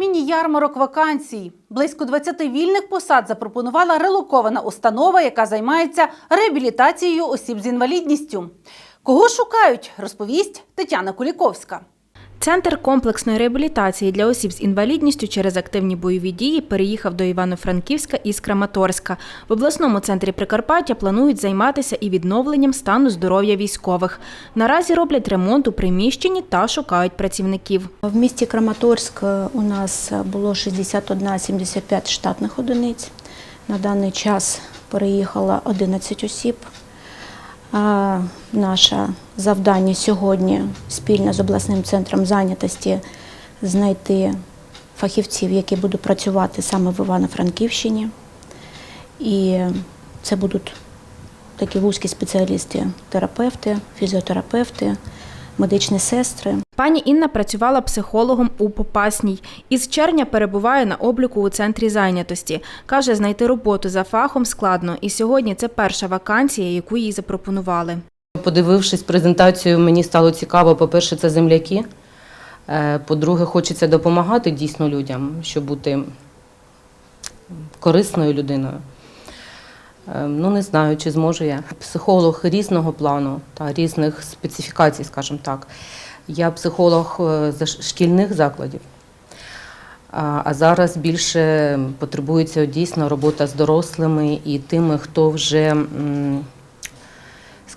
Міні-ярмарок вакансій. Близько 20 вільних посад запропонувала релокована установа, яка займається реабілітацією осіб з інвалідністю. Кого шукають, розповість Тетяна Куліковська. Центр комплексної реабілітації для осіб з інвалідністю через активні бойові дії переїхав до Івано-Франківська із Краматорська. В обласному центрі Прикарпаття планують займатися і відновленням стану здоров'я військових. Наразі роблять ремонт у приміщенні та шукають працівників. В місті Краматорськ е, у нас було 61-75 штатних одиниць. На даний час переїхало 11 осіб. Наше завдання сьогодні спільно з обласним центром зайнятості знайти фахівців, які будуть працювати саме в Івано-Франківщині. І це будуть такі вузькі спеціалісти, терапевти, фізіотерапевти, медичні сестри. Пані Інна працювала психологом у Попасній. Із червня перебуває на обліку у центрі зайнятості. Каже, знайти роботу за фахом складно, і сьогодні це перша вакансія, яку їй запропонували. Подивившись презентацію, мені стало цікаво, по-перше, це земляки. Е, По-друге, хочеться допомагати дійсно людям, щоб бути корисною людиною. Е, Ну, не знаю, чи зможу я. Психолог різного плану та різних специфікацій, скажімо так. Я психолог е, з шкільних закладів. А зараз більше потребується дійсно робота з дорослими і тими, хто вже,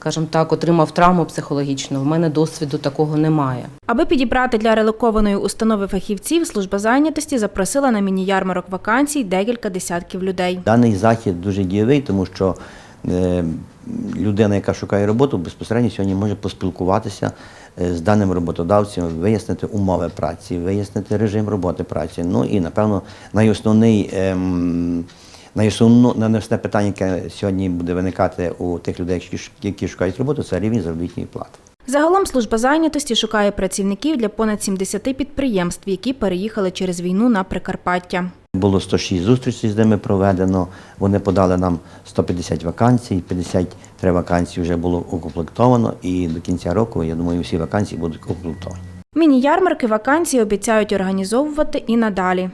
скажімо так, отримав травму психологічну. В мене досвіду такого немає. Аби підібрати для релокованої установи фахівців, служба зайнятості запросила на міні-ярмарок вакансій декілька десятків людей. Даний захід дуже дієвий, тому що е, людина, яка шукає роботу, безпосередньо сьогодні може поспілкуватися е, з даним роботодавцем, вияснити умови праці, вияснити режим роботи праці. Ну і напевно найосновний. ем, Найосновне найосновне питання, яке сьогодні буде виникати у тих людей, які шукають роботу, це рівень заробітної плати. Загалом служба зайнятості шукає працівників для понад 70 підприємств, які переїхали через війну на Прикарпаття. Було 106 зустрічей з ними проведено. Вони подали нам 150 вакансій, 53 вакансії вже було укомплектовано, і до кінця року, я думаю, всі вакансії будуть укомплектовані. Міні-ярмарки вакансії обіцяють організовувати і надалі.